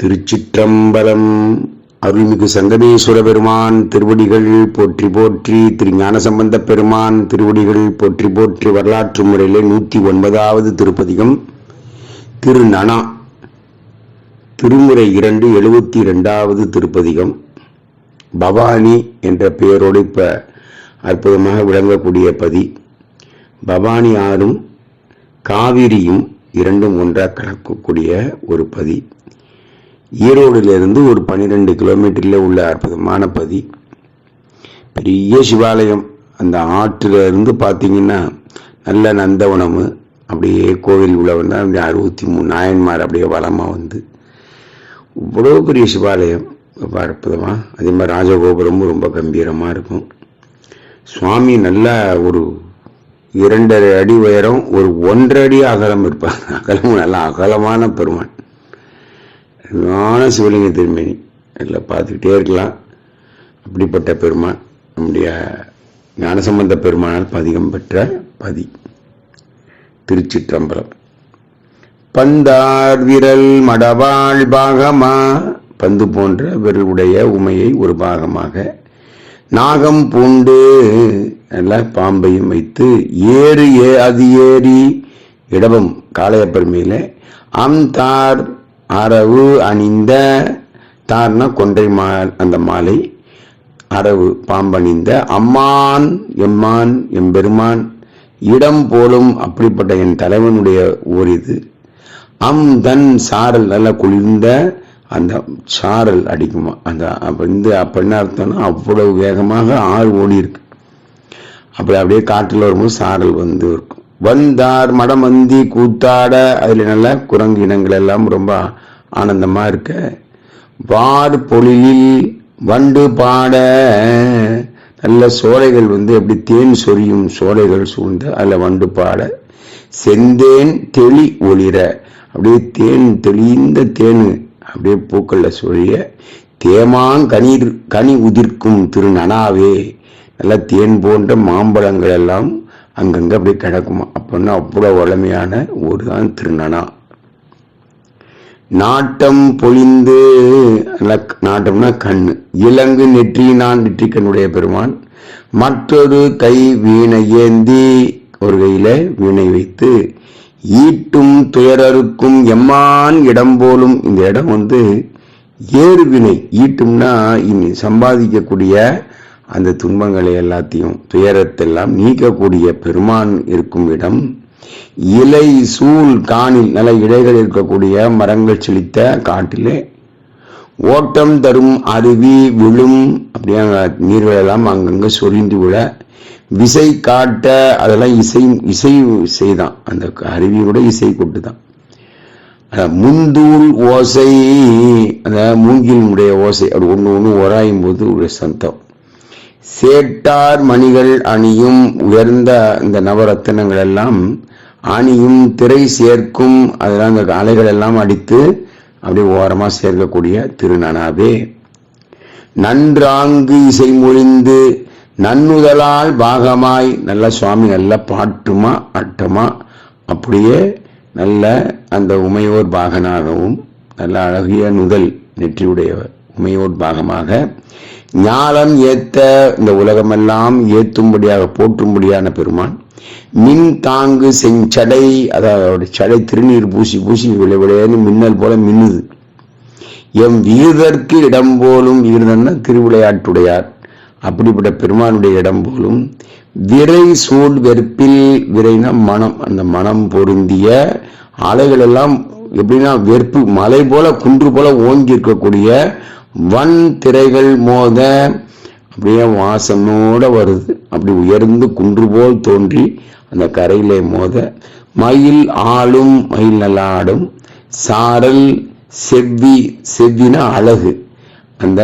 திருச்சிற்றம்பலம். அருள்மிகு சங்கமேஸ்வர பெருமான் திருவடிகள் போற்றி போற்றி திரு ஞானசம்பந்த பெருமான் திருவடிகள் போற்றி போற்றி வரலாற்று முறையிலே நூற்றி ஒன்பதாவது திருப்பதிகம். திரு நனா திருமுறை இரண்டு எழுபத்தி இரண்டாவது திருப்பதிகம். பவானி என்ற பெயரோடு இப்ப அற்புதமாக விளங்கக்கூடிய பதி. பவானி ஆறும் காவிரியும் இரண்டும் ஒன்றாக கலக்கக்கூடிய ஒரு பதி. ஈரோடிலிருந்து ஒரு பன்னிரெண்டு கிலோமீட்டரில் உள்ள அற்புதமான பதி பெரிய சிவாலயம். அந்த ஆற்றுல இருந்து பார்த்தீங்கன்னா நல்ல நந்தவனம் அப்படியே கோவில் உள்ள வந்தால் அப்படியே அறுபத்தி மூணு நாயன்மார் அப்படியே வளமாக வந்து. இவ்வளோ பெரிய சிவாலயம். ரொம்ப அற்புதமாக அதே மாதிரி ராஜகோபுரமும் ரொம்ப கம்பீரமாக இருக்கும். சுவாமி நல்ல ஒரு இரண்டரை அடி உயரம் ஒரு ஒன்றரை அடி அகலம் இருப்பார். அகலமும் நல்லா அகலமான பெருமான். அழகான சிவலிங்க திருமேனி. எல்லாம் பார்த்துக்கிட்டே இருக்கலாம். அப்படிப்பட்ட பெருமான் நம்முடைய ஞானசம்பந்த பெருமானால் பதிகம் பெற்ற பதி. திருச்சிற்றம்பலம். பந்தார் விரல் மடவாள் பாகமா? பந்து போன்ற விரலுடைய உமையை ஒரு பாகமாக. நாகம் பூண்டு எல்லாம் பாம்பையும் வைத்து ஏறு ஏ அது ஏறி இடவம் காளையப்பெருமையில். அம்தார் அரவு அணிந்த தார்னா கொன்றை மா அந்த மாலை. அரவு பாம்பணிந்த அம்மான் எம்மான் எம்பெருமான் இடம் போலும் அப்படிப்பட்ட என் தலைவனுடைய ஊர் இது. அம் தன் சாரல் நல்ல குளிர்ந்த அந்த சாரல் அடிக்குமா அந்த அப்ப இந்த அப்ப என்ன அர்த்தம்னா அவ்வளவு வேகமாக ஆள் ஓடி இருக்கு அப்படி அப்படியே காட்டில் வரும்போது சாரல் வந்து இருக்கும். வந்தார் மடமந்தி கூத்தாட அதில் நல்ல குரங்கு இனங்கள் எல்லாம் ரொம்ப ஆனந்தமாக இருக்க. வார் பொழிலில் வண்டு பாட நல்ல சோலைகள் வந்து எப்படி தேன் சொரியும் சோலைகள் சூழ்ந்து அதில் வண்டு பாட. செந்தேன் தெளி ஒளிர அப்படியே தேன் தெளிந்த தேன் அப்படியே பூக்களில் சொழிய தேமாங்கனீர் கனி உதிர்க்கும் திருநனாவே நல்ல தேன் போன்ற மாம்பழங்கள் எல்லாம் அங்கங்க அப்படியே கிடக்குமா? அப்படின்னா அவ்வளவு வளமையான ஊர் தான் திருநனா. நாட்டம் பொழிந்து நாட்டம்னா கண்ணு. இலங்கு நெற்றியினான் நெற்றி கண்ணுடைய பெருமான் மற்றொரு கை வீணை ஏந்தி ஒரு கையில வீணை வைத்து ஈட்டும் துயரருக்கும் எம்மான் இடம் போலும் இந்த இடம் வந்து ஏறு வினை ஈட்டும்னா இனி சம்பாதிக்கக்கூடிய அந்த துன்பங்களை எல்லாத்தையும் துயரத்தெல்லாம் நீக்கக்கூடிய பெருமான் இருக்கும் இடம். இலை சூழ் காணில் நல்ல இலைகள் இருக்கக்கூடிய மரங்கள் செழித்த காட்டிலே ஓட்டம் தரும் அருவி விழும். அப்படியே நீர்கள் எல்லாம் அங்கங்க சொரிந்து விட விசை காட்ட அதெல்லாம் இசை இசை தான். அந்த அருவியோட இசை கொட்டு தான். முந்தூள் ஓசை அந்த மூங்கிலுடைய ஓசை அப்படி ஒன்று ஒன்று உராயும் போது ஒரு சந்தம் சேட்டார் மணிகள் அணியும் உயர்ந்த இந்த நவரத்தினங்கள் எல்லாம் அணியும் திரை சேர்க்கும் அதெல்லாம் அந்த அலைகள் எல்லாம் அடித்து அப்படியே ஓரமா சேர்க்கக்கூடிய திருநனாவே. நன்றாங்கு இசை மொழிந்து நன்னுதலால் பாகமாய் நல்ல சுவாமி நல்ல பாட்டுமா அட்டமா அப்படியே நல்ல அந்த உமையோர் பாகனாகவும் நல்ல அழகிய நுதல் நெற்றியுடைய உமையோர் பாகமாக ஞாலம் ஏத்த இந்த உலகமெல்லாம் ஏத்தும்படியாக போற்றும்படியான பெருமான் மின் தாங்கு செஞ்சடை அதாவது சடை திருநீர் பூசி பூசி விளைவிளையன்னு மின்னல் போல மின்னுது. எம் வீரதற்கு இடம் போலும் வீரதன்னா திருவிளையாட்டுடையார். அப்படிப்பட்ட பெருமானுடைய இடம் போலும் விரை சூழ் வெறுப்பில் விரைனா மனம் அந்த மனம் பொருந்திய அலைகள் எல்லாம் எப்படின்னா வெறுப்பு மலை போல குன்று போல ஓங்கி இருக்கக்கூடிய வன் திரைகள் மோத அப்படியே வாசனோட வருது. அப்படி உயர்ந்து குன்று போல் தோன்றி அந்த கரையிலே மோத. மயில் ஆளும் மயில் நல்லா ஆடும் சாரல் செவ்வி செவ்வினா அழகு. அந்த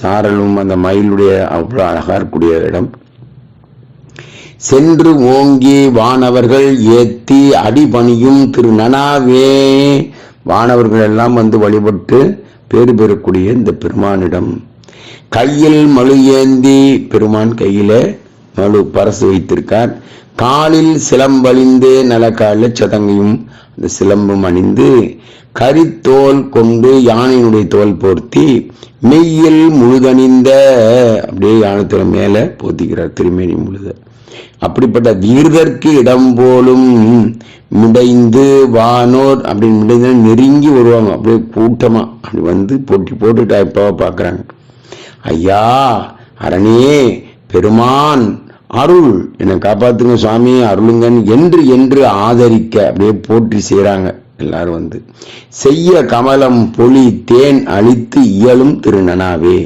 சாரலும் அந்த மயிலுடைய அவ்வளோ அழகா இருக்கக்கூடிய இடம். சென்று ஓங்கி வானவர்கள் ஏத்தி அடிபணியும் திரு நனாவே. வானவர்கள் எல்லாம் வந்து வழிபட்டு பேறு பெறக்கூடிய இந்த பெருமானிடம் கையில் மழு ஏந்தி பெருமான் கையில மழு பரசு வைத்திருக்கார். காலில் சிலம்பழிந்து நலக்காலில் சதங்கையும் அந்த சிலம்பும் அணிந்து கரித்தோல் கொண்டு யானையினுடைய தோல் போர்த்தி மெய்யில் முழுதணிந்த அப்படியே யானத்துல மேல போத்திக்கிறார் திருமேனி முழுத அப்படிப்பட்ட வீரதற்கு இடம் போலும் முடைந்து வானோர் அப்படின்னு முடைந்து நெருங்கி வருவாங்க. அப்படியே கூட்டமா. அப்படி வந்து போட்டி போட்டுட்டா இப்போ பார்க்குறாங்க. ஐயா அரணே பெருமான் அருள். என்னை காப்பாத்துங்க சுவாமி அருளுங்கன் என்று என்று ஆதரிக்க அப்படியே போற்றி செய்கிறாங்க எல்லாரும் வந்து. செய்ய கமலம் பொலி தேன் அழித்து இயலும் திருநனாவே.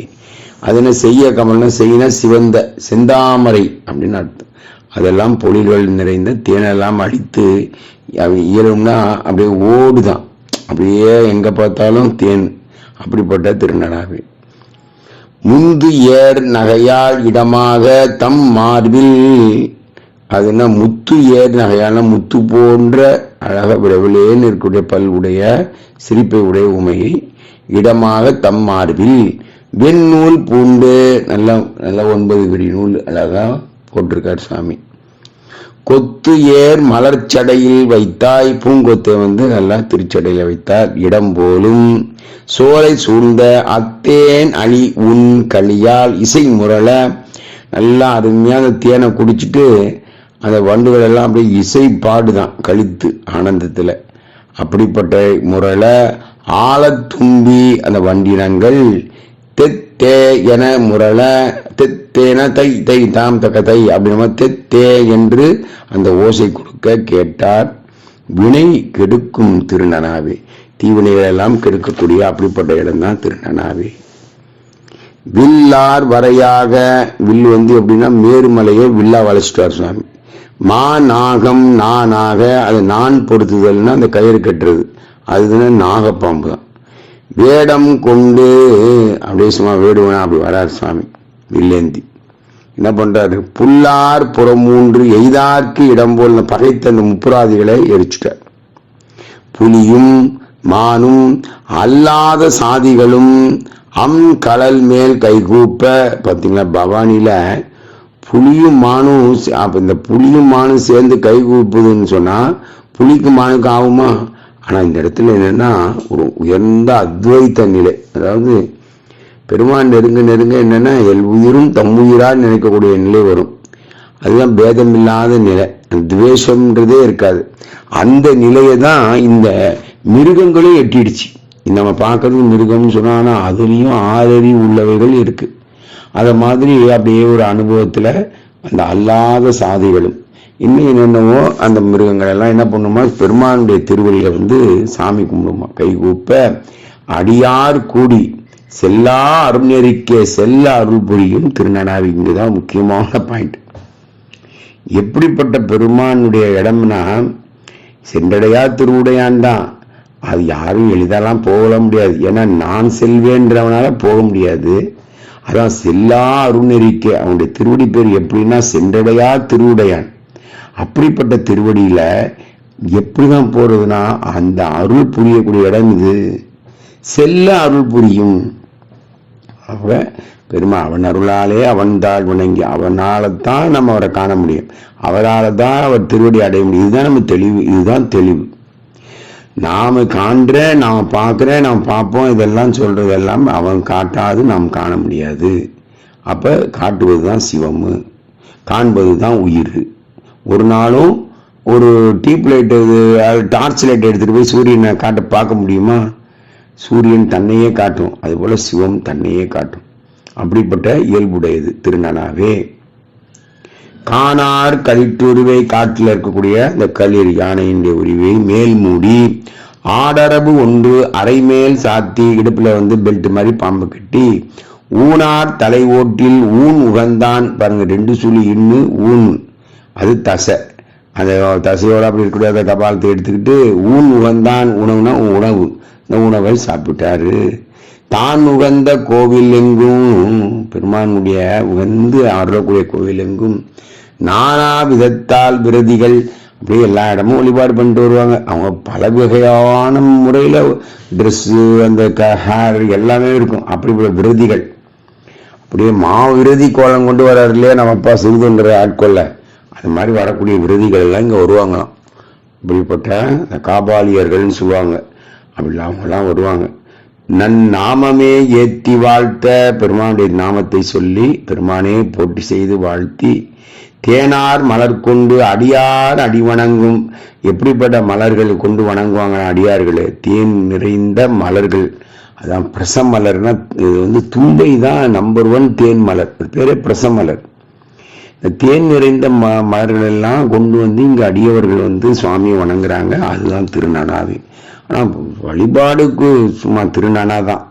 அதனை செய்ய கமலம் செய்யின சிவந்த செந்தாமரை அப்படின்னு அர்த்தம். அதெல்லாம் பொழில்கள் நிறைந்த தேனெல்லாம் அடித்து இயலும்னா அப்படியே ஓடுதான். அப்படியே எங்கே பார்த்தாலும் தேன். அப்படிப்பட்ட திருநனாவே முந்து ஏர் நகையால் இடமாக தம் மார்பில். அதுனா முத்து ஏர் நகையான முத்து போன்ற அழக விடவிலேன்னு இருக்கக்கூடிய பல் உடைய சிரிப்பை உடைய உமையை இடமாக தம் மார்பில். வெண்ணூல் பூண்டு நல்லா நல்லா ஒன்பது விடி நூல் அழகா போட்டிருக்கார் சாமி கொத்து ஏர் மலர்ச்சடையில் வைத்தாய் பூங்கொத்தை வந்து நல்லா திருச்சடையில வைத்தார். இடம் போலும் சோலை சூழ்ந்த அத்தேன் அழி உன் களியால் இசை முரள நல்லா அருமையான தேனை குடிச்சிட்டு அந்த வண்டுகள் எல்லாம் அப்படியே இசை பாடுதான் கழித்து ஆனந்தத்துல. அப்படிப்பட்ட முரள ஆழத்தும்பி அந்த வண்டினங்கள் தே என முரள தெத்தேன தை தை தாம் தக்க தை அப்படின்னா தெத்தே என்று அந்த ஓசை கொடுக்க கேட்டார். வினை கெடுக்கும் திருநனாவே. தீவினைகளெல்லாம் கெடுக்கக்கூடிய அப்படிப்பட்ட இடம்தான் திருநனாவே. வில்லார் வரையாக வில் வந்து எப்படின்னா மேருமலையை வில்லா வளைச்சிட்டார் சுவாமி. மா நாகம் நானாக அது நான் பொருத்துதல்னா அந்த கயிறு கட்டுறது. அதுதான் நாகப்பாம்பு தான். வேடம் கொண்டு அப்படியே சும்மா வேடுவனா அப்படி வரார் சுவாமி. வில்லேந்தி. என்ன பண்றாரு? புல்லார் புறமூன்று எய்தார்க்கு இடம் போல் பகைத்த அந்த முப்புராதிகளை எரிச்சுட்டார். புலியும் மானும் அல்லாத சாதிகளும் அம் கடல் மேல் கைகூப்ப பார்த்தீங்களா பவானியில புலியும் மானும் அப்ப இந்த புலியும் மானும் சேர்ந்து கைகூப்புதுன்னு சொன்னா புலிக்கு மானுக்கு ஆகுமா? ஆனால் இந்த இடத்துல என்னன்னா ஒரு உயர்ந்த அத்வைத்த நிலை. அதாவது பெருமான் நெருங்க நெருங்க என்னன்னா எல் உயிரும் தம்முயிரா நினைக்கக்கூடிய நிலை வரும். அதுதான் பேதமில்லாத நிலை. துவேஷம்ன்றதே இருக்காது. அந்த நிலையை தான் இந்த மிருகங்களும் எட்டிடுச்சு. நம்ம பார்க்கறது மிருகம்னு சொன்னால் அதுலேயும் அதுலயும் ஆறறி உள்ளவைகள் இருக்குது அதை மாதிரி அப்படியே ஒரு அனுபவத்துல அந்த அல்லாத சாதிகளும் இன்னும் என்னென்னவோ அந்த மிருகங்கள் எல்லாம் என்ன பண்ணுமா? பெருமானுடைய திருவடியில் வந்து சாமி கும்பிடுமா? கை கூப்ப. அடியார் கூடி செல்லா அருள்நெறிக்கே செல்ல அருள் புரியும் திருநனாவி இங்குதான் முக்கியமான பாயிண்ட் எப்படிப்பட்ட பெருமானுடைய இடம்னா சென்றடையா திருவுடையான் தான். அது யாரும் எளிதெல்லாம் போகல முடியாது. ஏன்னா நான் செல்வேன்றவனால போக முடியாது. அதான் செல்லா அருணெறிக்க அவனுடைய திருவடி பேர் எப்படின்னா சென்றடையா திருவுடையான். அப்படிப்பட்ட திருவடியில எப்படிதான் போறதுன்னா அந்த அருள் புரியக்கூடிய இடம் இது. செல்ல அருள் புரியும். அவன் பெருமா அவன் அருளாலே அவன் தாழ் வணங்கி அவனால தான் நம்ம அவரை காண முடியும். அவரால் தான் அவர் திருவடி அடைய முடியும். இதுதான் நம்ம தெளிவு. இதுதான் தெளிவு. நாம காண்ற நாம் பார்க்குற நாம் பார்ப்போம் இதெல்லாம் சொல்றது எல்லாம் அவன் காட்டாது நாம் காண முடியாது. அப்போ காட்டுவது தான் சிவம். காண்பது தான் உயிர். ஒரு நாளும் ஒரு டியூப் லைட் டார்ச் லைட் எடுத்துகிட்டு போய் சூரியனை காட்ட பார்க்க முடியுமா? சூரியன் தன்னையே காட்டும். அதுபோல் சிவம் தன்னையே காட்டும். அப்படிப்பட்ட இயல்புடையது திருநனாவே காணார் கலிட்டுருவை காட்டில் இருக்கக்கூடிய இந்த களிர் யானையினுடைய உரிவை மேல் மூடி ஆடரபு ஒன்று அரைமேல் சாத்தி இடுப்பில் வந்து பெல்ட் மாதிரி பாம்பு கட்டி ஊனார் தலை ஓட்டில் ஊன் உகந்தான் பாருங்க ரெண்டு சுழி இன்னு ஊன் அது தசை. அந்த தசையோடு அப்படி இருக்கக்கூடிய அந்த கபாலத்தை எடுத்துக்கிட்டு ஊன் உகந்தான் உணவுனா உணவு. இந்த உணவை சாப்பிட்டாரு. தான் உகந்த கோவில் எங்கும் பெருமானுடைய உகந்து ஆடக்கூடிய கோவில் எங்கும் நானா விதத்தால் விரதிகள் அப்படியே எல்லா இடமும் வழிபாடு பண்ணிட்டு வருவாங்க. அவங்க பல வகையான முறையில் ட்ரெஸ்ஸு அந்த ஹேர் எல்லாமே இருக்கும். அப்படிப்பட்ட விரதிகள். அப்படியே மா விரதி கோலம் கொண்டு வர்றாரு இல்லையா நம்ம அப்பா சிறுதொன்ற ஆட்கொள்ள அது மாதிரி வரக்கூடிய விருதிகள் எல்லாம் இங்கே வருவாங்களாம். இப்படிப்பட்ட இந்த காபாலியர்கள்னு சொல்லுவாங்க. அப்படிலாம் அவங்கெல்லாம் வருவாங்க. நன் நாமமே ஏற்றி வாழ்த்த பெருமானுடைய நாமத்தை சொல்லி பெருமானே போட்டி செய்து வாழ்த்தி தேனார் மலர் கொண்டு அடியார் அடி வணங்கும். எப்படிப்பட்ட மலர்கள் கொண்டு வணங்குவாங்க அடியார்களே? தேன் நிறைந்த மலர்கள். அதான் பிரசமலர்னா இது வந்து தும்பை தான் நம்பர் ஒன் தேன் மலர். பேரே பிரசமலர். இந்த தேன் நிறைந்த ம மலர்களெல்லாம் கொண்டு வந்து இங்கே அடியவர்கள் வந்து சுவாமியை வணங்குறாங்க. அதுதான் திருநடாவி. ஆனால் வழிபாடுக்கு சும்மா திருநனா தான்.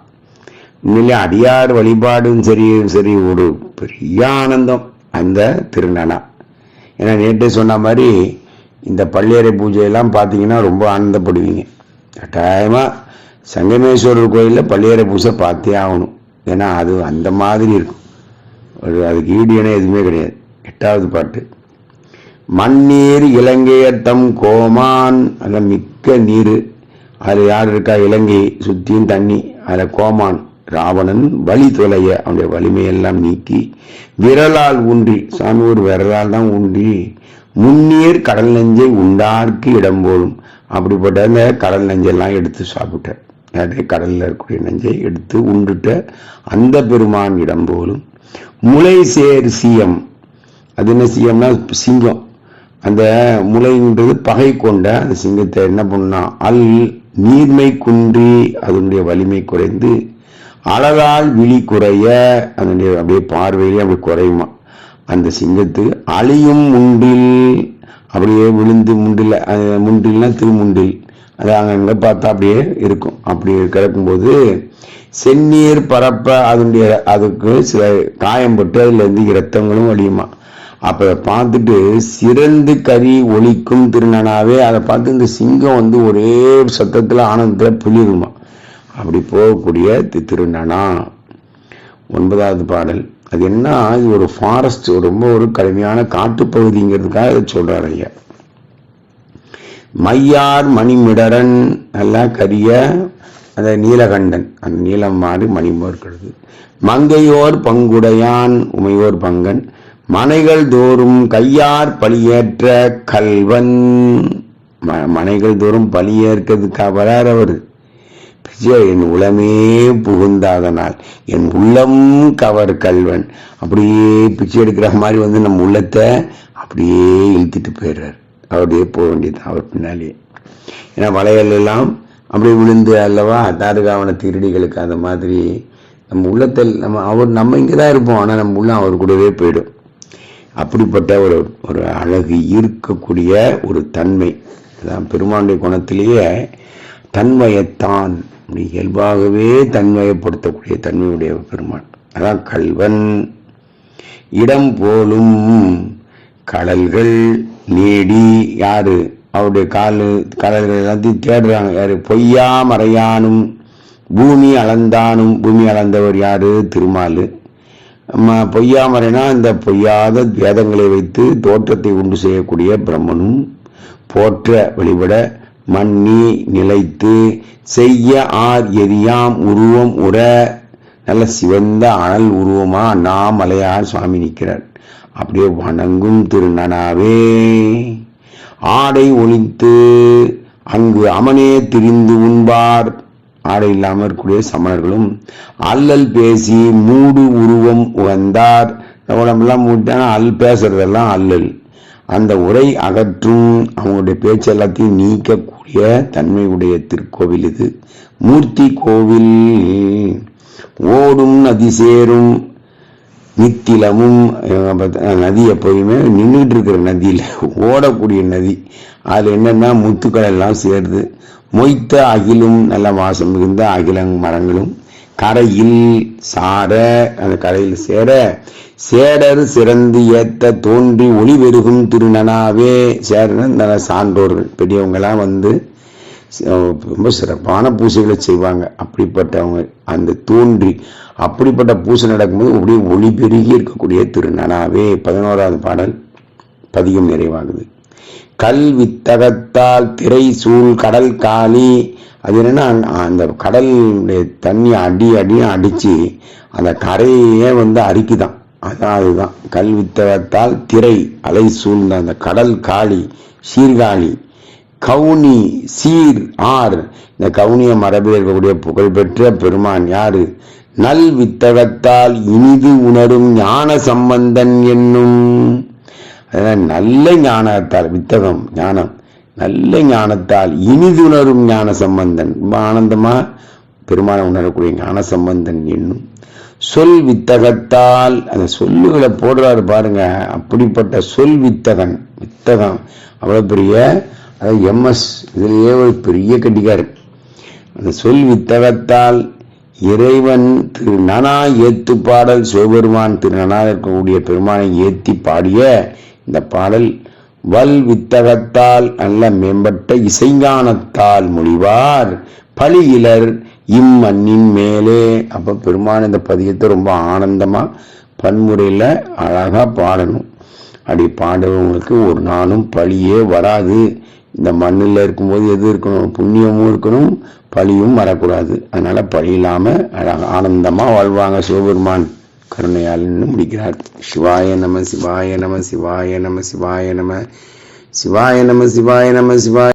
உண்மையிலே அடியார் வழிபாடும் சரி சரி ஒரு பெரிய ஆனந்தம் அந்த திருநனா ஏன்னா நேற்றே சொன்ன மாதிரி இந்த பள்ளியறை பூஜையெல்லாம் பார்த்தீங்கன்னா ரொம்ப ஆனந்தப்படுவீங்க. கட்டாயமாக சங்கமேஸ்வரர் கோயிலில் பள்ளியறை பூஜை பார்த்தே ஆகணும். ஏன்னா அது அந்த மாதிரி இருக்கும். ஒரு அதுக்கு ஈடு எதுவுமே கிடையாது. எட்டாவது பாட்டு. மண்ணீர் இலங்கையத்தம் கோமான் அதில் மிக்க நீர். அதில் யார் இருக்கா? இலங்கை சுற்றியும் தண்ணி. அதில் கோமான் ராவணன் வழி தொலைய அவனுடைய வலிமையெல்லாம் நீக்கி விரலால் ஊன்றி சாமி ஒரு விரலால் தான் ஊன்றி முன்னீர் கடல் நெஞ்சை உண்டார்க்கு இடம் போலும். அப்படிப்பட்ட அந்த கடல் நெஞ்செல்லாம் எடுத்து சாப்பிட்ட அதே கடலில் இருக்கக்கூடிய நெஞ்சை எடுத்து உண்டுட்ட அந்த பெருமான் இடம் போலும். முளை சேர் சியம் அது என்ன சியம்னா சிங்கம். அந்த முளைன்றது பகை கொண்ட அந்த சிங்கத்தை என்ன பண்ணா அல் நீர்மை குன்றி அதனுடைய வலிமை குறைந்து அழகால் விழி குறைய அதனுடைய அப்படியே பார்வையிலே அப்படி குறையுமா? அந்த சிங்கத்து அழியும் முண்டில் அப்படியே விழுந்து முண்டில் முண்டில்னா திருமுண்டில். அது அங்கங்கே பார்த்தா அப்படியே இருக்கும். அப்படி கிடக்கும்போது செந்நீர் பரப்ப அதனுடைய அதுக்கு சில காயம்பட்டு அதுலேருந்து இரத்தங்களும் வழியுமா அப்ப பார்த்துட்டு சிறந்து கறி ஒழிக்கும் திருநனாவே அதை பார்த்து இந்த சிங்கம் வந்து ஒரே சத்தத்துல ஆனந்தத்துல புளிருமா அப்படி போகக்கூடிய தி- திருநனா ஒன்பதாவது பாடல். அது என்ன? இது ஒரு ஃபாரஸ்ட் ரொம்ப ஒரு கடுமையான காட்டுப்பகுதிங்கிறதுக்காக இதை சொல்றாரு ஐயா. மையார் மணிமிடரன் நல்லா கரிய அந்த நீலகண்டன். அந்த நீலம் மாடு மணிமோ இருக்கிறது மங்கையோர் பங்குடையான் உமையோர் பங்கன். மனைகள் தோறும் கையார் பலியேற்ற கல்வன். ம- மனைகள் தோறும் பழியேற்கிறதுக்காக வரார் அவர். பிச்சை என் உளமே புகுந்தாதனால் என் உள்ளம் கவர் கல்வன். அப்படியே பிச்சை எடுக்கிற மாதிரி வந்து நம்ம உள்ளத்தை அப்படியே இழுத்துட்டு போயிடுறார். அப்படியே போக வேண்டியது அவர் பின்னாலேயே ஏன்னா வளையல் எல்லாம் அப்படியே விழுந்து அல்லவா தாருகாவன திருடிகளுக்கு அந்த மாதிரி நம்ம உள்ளத்தில் நம்ம அவர் நம்ம இங்கே தான் இருப்போம் ஆனால் நம்ம உள்ள அவர் கூடவே போயிடும். அப்படிப்பட்ட ஒரு ஒரு அழகு ஈர்க்கக்கூடிய ஒரு தன்மை. அதான் பெருமானுடைய குணத்திலேயே தன்மையத்தான் இயல்பாகவே தன்மையப்படுத்தக்கூடிய தன்மையுடைய பெருமான். அதான் கல்வன். இடம் போலும் கடல்கள் நீடி யாரு? அவருடைய காலு கடல்கள் எல்லாத்தையும் தேடுறாங்க. யாரு? பொய்யா மறையானும் பூமி அளந்தானும். பூமி அளந்தவர் யாரு? திருமாலு. பொய்யாமறைனா இந்த பொய்யாத வேதங்களை வைத்து தோற்றத்தை உண்டு செய்யக்கூடிய பிரம்மனும் போற்ற வழிபட மண்ணி நிலைத்து செய்ய ஆர் எரியாம் உருவம் உற. நல்ல சிவந்த அனல் உருவமா அண்ணாமலையார் சுவாமி நிற்கிறார். அப்படியே வணங்கும் திருநனாவே. ஆடை ஒழித்து அங்கு அமனே திரிந்து உண்பார். ஆடை இல்லாமல் இருக்கக்கூடிய சமணர்களும் அல்லல் பேசி மூடு உருவம் உகந்தார். உடம்பெல்லாம் மூட்டான அல் பேசுறதெல்லாம் அல்லல். அந்த உரை அகற்றும் அவங்களுடைய பேச்சு எல்லாத்தையும் நீக்கக்கூடிய தன்மையுடைய திருக்கோவில் இது. மூர்த்தி கோவில் ஓடும் நதி சேரும் நித்திலமும் நதி எப்போதுமே நின்றுட்டு இருக்கிற நதியில் ஓடக்கூடிய நதி. அதில் என்னென்னா முத்துக்கள் எல்லாம் சேருது மொய்த்த அகிலும் நல்ல வாசம் மிகுந்த அகிலங் மரங்களும் கரையில் சார அந்த கரையில் சேர சேடர் சிறந்து ஏத்த தோன்றி ஒளி பெருகும் திருநனாவே சேரன நல்ல சான்றோர்கள். பெரியவங்களாம் வந்து ரொம்ப சிறப்பான பூசைகளை செய்வாங்க. அப்படிப்பட்டவங்க அந்த தோன்றி அப்படிப்பட்ட பூசை நடக்கும்போது அப்படியே ஒளி பெருகி இருக்கக்கூடிய திருநனாவே. பதினோராவது பாடல் பதிகம் நிறைவாகுது. கல் வித்தகத்தால் திரை சூழ் கடல் காணி. அது என்னன்னா அந்த- கடலுடைய தண்ணி அடி அடியும் அடிச்சு அந்த கரையே வந்து அரிக்குதான். அதான் அதுதான் கல் வித்தகத்தால் திரை அலை சூழ்ந்த அந்த கடல் காளி சீர்காழி கவுனி சீர் ஆர். இந்த கவுனிய மரபில் இருக்கக்கூடிய புகழ்பெற்ற பெருமான் யாரு? நல் வித்தகத்தால் இனிது உணரும் ஞான சம்பந்தன் என்னும் அதனால் நல்ல ஞானத்தால் வித்தகம் ஞானம் நல்ல ஞானத்தால் இனிது உணரும் ஞான சம்பந்தன். ரொம்ப ஆனந்தமா பெருமான உணரக்கூடிய ஞான சம்பந்தன் என்னும் சொல் வித்தகத்தால் அந்த சொல்லுகளை போடுறாரு பாருங்க. அப்படிப்பட்ட சொல் வித்தகன் வித்தகம். அவ்வளவு பெரிய அதாவது எம்எஸ் இதுலயே ஒரு பெரிய கட்டிக்காரு அந்த சொல் வித்தகத்தால் இறைவன் திரு நனா ஏத்து பாடல் சிவபெருமான் திரு நனா இருக்கக்கூடிய பெருமானை ஏத்தி பாடிய இந்த பாடல் வல் வித்தகத்தால் நல்ல மேம்பட்ட இசைஞானத்தால் மொழிவார் பழியிலர் இம்மண்ணின் மேலே. அப்ப பெருமான் இந்த பதியத்தை ரொம்ப ஆனந்தமா பன்முறையில அழகா பாடணும். அப்படி பாடுறவங்களுக்கு ஒரு நாளும் பழியே வராது. இந்த மண்ணில் இருக்கும்போது எது இருக்கணும்? புண்ணியமும் இருக்கணும் பழியும் வரக்கூடாது. அதனால பழி இல்லாம அழகாக ஆனந்தமா வாழ்வாங்க சிவபெருமான். கருணையால் முடிக்கிறார் சிவாய நம சிவாய நம சிவாய நம சிவாய நம சிவாய நம சிவாய நம சிவாய